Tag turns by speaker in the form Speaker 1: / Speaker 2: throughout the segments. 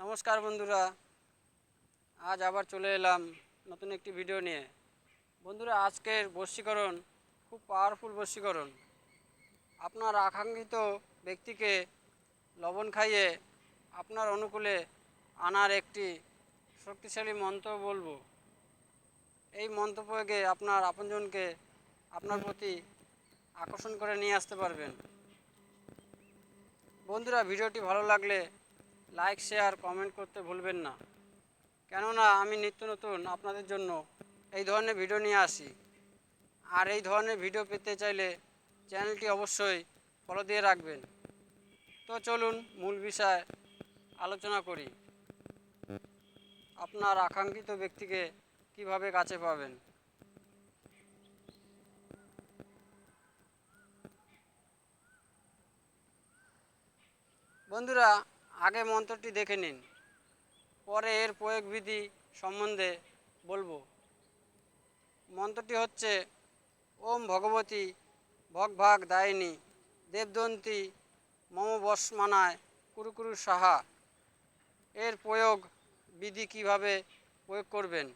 Speaker 1: নমস্কার বন্ধুরা। আজ আবার চলে এলাম নতুন একটি ভিডিও নিয়ে। বন্ধুরা, আজকের বশীকরণ খুব পাওয়ারফুল বশীকরণ। আপনার আকাঙ্ক্ষিত ব্যক্তিকে লবণ খাইয়ে আপনার অনুকূলে আনার একটি শক্তিশালী মন্ত্র বলব। এই মন্ত্র প্রয়োগে আপনার আপনজনকে আপনার প্রতি আকর্ষণ করে নিয়ে আসতে পারবেন। বন্ধুরা ভিডিওটি ভালো লাগলে লাইক শেয়ার কমেন্ট করতে ভুলবেন না। কেননা আমি নিত্য নতুন আপনাদের জন্য এই ধরনের ভিডিও নিয়ে আসি। আর এই ধরনের ভিডিও পেতে চাইলে চ্যানেলটি অবশ্যই ফলো দিয়ে রাখবেন। তো চলুন মূল বিষয় আলোচনা করি। আপনার আকাঙ্ক্ষিত ব্যক্তিকে কীভাবে কাছে পাবেন? বন্ধুরা আগে মন্ত্রটি দেখে নিন। পরে এর প্রয়োগ বিধি সম্বন্ধে বলব। মন্ত্রটি হচ্ছে, ওম ভগবতী ভগভাগ দায়িনী দেবদন্তী মম বসমানায় কুরুকুরু সাহা। এর প্রয়োগ বিধি কীভাবে প্রয়োগ করবেন?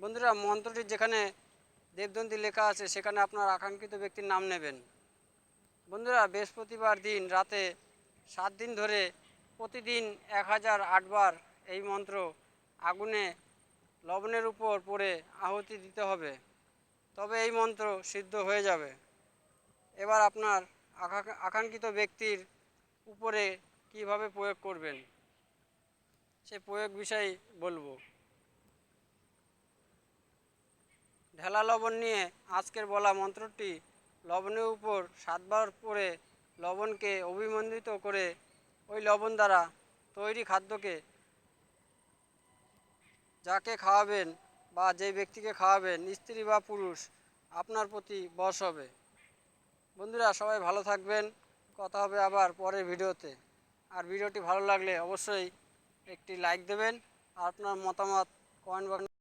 Speaker 1: বন্ধুরা, মন্ত্রটি যেখানে দেবদন্তী লেখা আছে, সেখানে আপনার আকাঙ্ক্ষিত ব্যক্তির নাম নেবেন। বন্ধুরা, বৃহস্পতিবার দিন রাতে সাত দিন ধরে প্রতিদিন এক হাজার আটবার এই মন্ত্র আগুনে লবণের উপর পড়ে আহুতি দিতে হবে। তবে এই মন্ত্র সিদ্ধ হয়ে যাবে। এবার আপনার আকা- আকাঙ্ক্ষিত ব্যক্তির উপরে কীভাবে প্রয়োগ করবেন, সে প্রয়োগ বিষয়ে বলব। ঢেলা লবণ নিয়ে আজকের বলা মন্ত্রটি লবণের উপর সাতবার পরে লবণকে অভিমন্ডিত করে ওই লবণ দ্বারা তৈরি খাদ্যকে যাকে খাওয়াবেন বা যে ব্যক্তিকে খাওয়াবেন, স্ত্রী বা পুরুষ, আপনার প্রতি বশ হবে। বন্ধুরা, সবাই ভালো থাকবেন। কথা হবে আবার পরের ভিডিওতে। আর ভিডিওটি ভালো লাগলে অবশ্যই একটি লাইক দেবেন। আর আপনার মতামত কমেন্ট বক্স